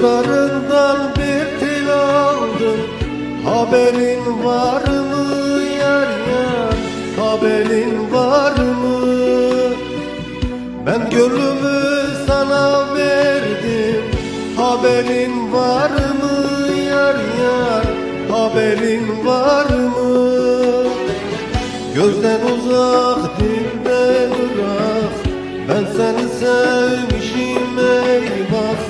Saçlarından bir tel aldım. Haberin var mı yar yar Haberin var mı? Ben gönlümü sana verdim. Haberin var mı yar yar Haberin var mı? Gözden uzak dilden ırak Ben seni sevmişim eyvah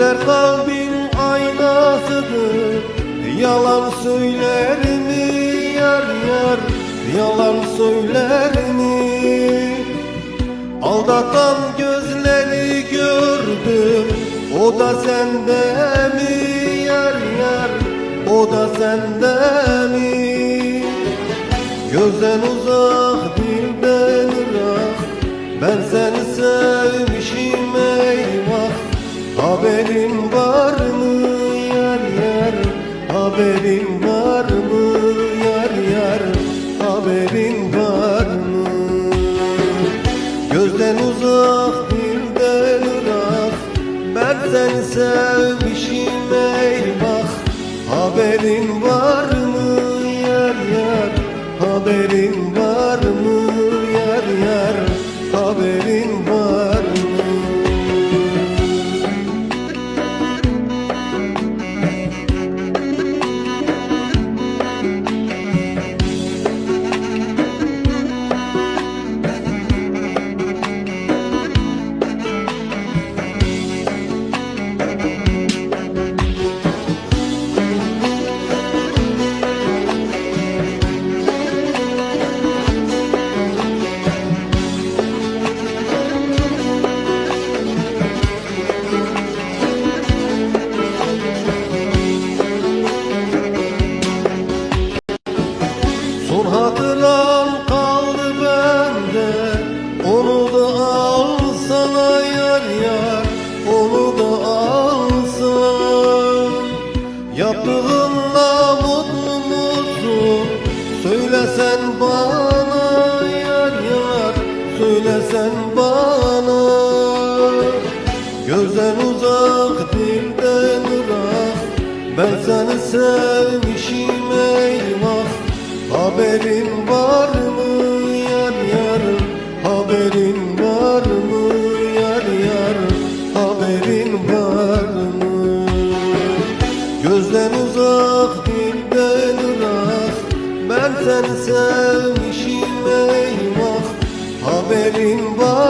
Gözler kalbin aynasıdır. Yalan söyler mi? Yar yar Yalan söyler mi? Aldatan gözleri gördüm. O da sende mi? Yar yar O da sende mi? Gözden uzak dilden ırak Ben seni sevmişim Haberin var mı yar yar? Haberin var mı yar yar? Haberin var mı? Gözden uzak dilden ırak Ben seni sevmişim eyvah Haberin var mı yar yar? Haberin Ayrılığınla mutlu musun? Söylesen bana yar yar Söylesen bana. Gözden uzak dilden ırak Ben seni sevmişim eyvah. Haberin var mı yar yar? Haberin var mı yar yar? Haberin var mı? Gözden uzak dilden ırak Ben seni sevmişim eyvah. Haberin var